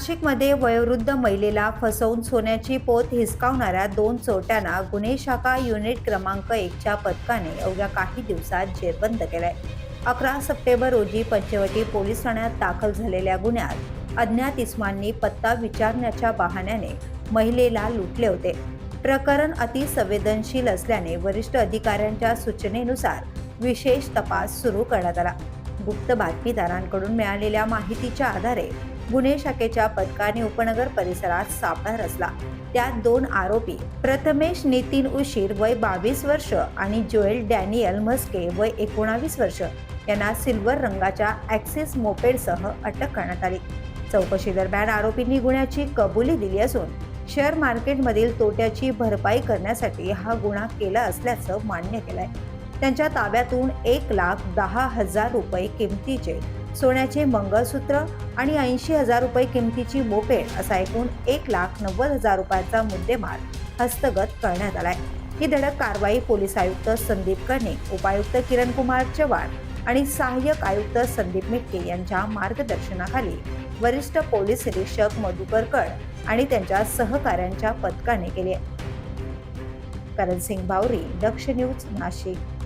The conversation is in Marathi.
नाशिकमध्ये वयोवृद्ध महिलेला फसवून सोन्याची पोत हिसकावणाऱ्या दोन चोरट्यांना गुन्हे शाखा युनिट क्रमांक एकच्या पथकाने अवघ्या काही दिवसात जेरबंद केलाय. अकरा सप्टेंबर रोजी पंचवटी पोलीस ठाण्यात दाखल झालेल्या गुन्ह्यात अज्ञात इस्मांनी पत्ता विचारण्याच्या बहाण्याने महिलेला लुटले होते. प्रकरण अतिसंवेदनशील असल्याने वरिष्ठ अधिकाऱ्यांच्या सूचनेनुसार विशेष तपास सुरू करण्यात आला. गुप्त बातमीदारांकडून मिळालेल्या माहितीच्या आधारे गुन्हे शाखेच्या पथकाने उपनगर परिसरात सापळा रचला. त्यात दोन आरोपी प्रथमेश नितीन उशीर वय बावीस वर्ष आणि जोएल डॅनियल म्हस्के वय एकोणावीस वर्ष यांना सिल्वर रंगाच्या ॲक्सिस मोपेडसह अटक करण्यात आली. चौकशी दरम्यान आरोपींनी गुन्ह्याची कबुली दिली असून शेअर मार्केटमधील तोट्याची भरपाई करण्यासाठी हा गुन्हा केला असल्याचं मान्य केलंय. त्यांच्या ताब्यातून एक लाख दहा हजार रुपये किमतीचे सोन्याचे मंगळसूत्र आणि ऐंशी हजार रुपये किमतीची मोपेड असा एकूण एक लाख नव्वद हजार रुपयाचा मुद्देमाल हस्तगत करण्यात आलाय. ही धडक कारवाई पोलीस आयुक्त संदीप कर्णे उपायुक्त किरण कुमार चव्हाण आणि सहाय्यक आयुक्त संदीप मिटके यांच्या मार्गदर्शनाखाली वरिष्ठ पोलीस निरीक्षक मधुकर कड आणि त्यांच्या सहकाऱ्यांच्या पथकाने केली करण सिंग बावरी दक्ष न्यूज नाशिक.